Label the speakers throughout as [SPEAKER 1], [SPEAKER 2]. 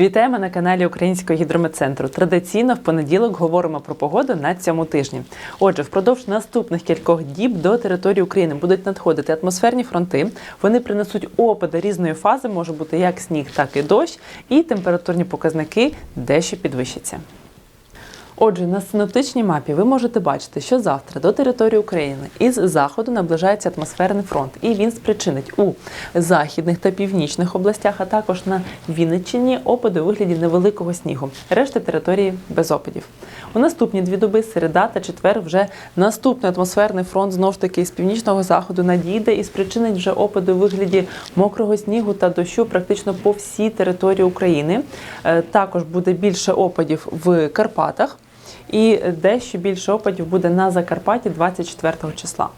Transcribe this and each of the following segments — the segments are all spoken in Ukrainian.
[SPEAKER 1] Вітаємо на каналі Українського гідрометцентру. Традиційно в понеділок говоримо про погоду на цьому тижні. Отже, впродовж наступних кількох діб до території України будуть надходити атмосферні фронти. Вони принесуть опади різної фази, може бути як сніг, так і дощ, і температурні показники дещо підвищаться. Отже, на синоптичній мапі ви можете бачити, що завтра до території України із заходу наближається атмосферний фронт, і він спричинить у західних та північних областях, а також на Вінниччині опади у вигляді невеликого снігу. Решта території без опадів. У наступні дві доби, середа та четвер, вже наступний атмосферний фронт знову ж таки з північного заходу надійде і спричинить вже опади у вигляді мокрого снігу та дощу практично по всій території України. Е, Також буде більше опадів в Карпатах. І дещо більше опадів буде на Закарпатті 24 числа.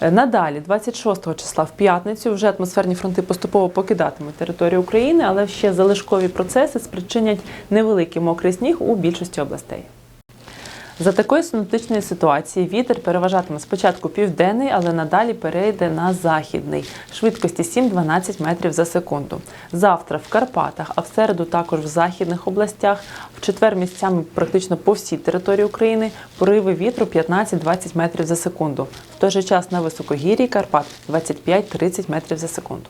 [SPEAKER 1] Е, Надалі, 26 числа в п'ятницю, вже атмосферні фронти поступово покидатимуть територію України, але ще залишкові процеси спричинять невеликий мокрий сніг у більшості областей. За такої синоптичної ситуації вітер переважатиме спочатку південний, але надалі перейде на західний швидкості 7-12 метрів за секунду. Завтра в Карпатах, а в середу також в західних областях, в четвер місцями практично по всій території України пориви вітру 15-20 метрів за секунду. В той же час на високогір'ї Карпат 25-30 метрів за секунду.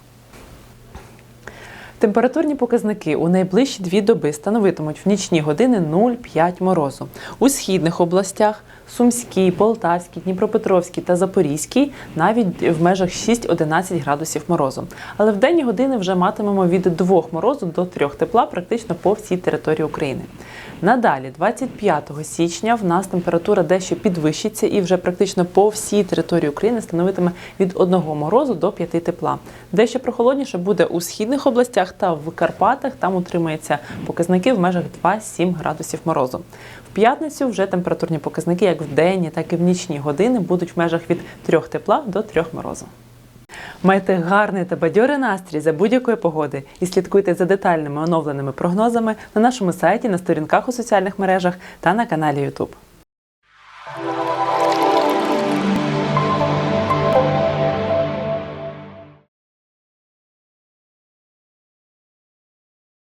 [SPEAKER 1] Температурні показники у найближчі дві доби становитимуть в нічні години 0,5 морозу. У східних областях Сумській, Полтавській, Дніпропетровській та Запорізькій навіть в межах 6-11 градусів морозу. Але в денні години вже матимемо від 2 морозу до 3 тепла практично по всій території України. Надалі, 25 січня, в нас температура дещо підвищиться і вже практично по всій території України становитиме від 1 морозу до 5 тепла. Дещо прохолодніше буде у східних областях та в Карпатах. Там утримуються показники в межах 2-7 градусів морозу. В п'ятницю вже температурні показники як в денні, так і в нічні години будуть в межах від 3 тепла до 3 морозу. Майте гарний та бадьорий настрій за будь-якої погоди і слідкуйте за детальними оновленими прогнозами на нашому сайті, на сторінках у соціальних мережах та на каналі YouTube.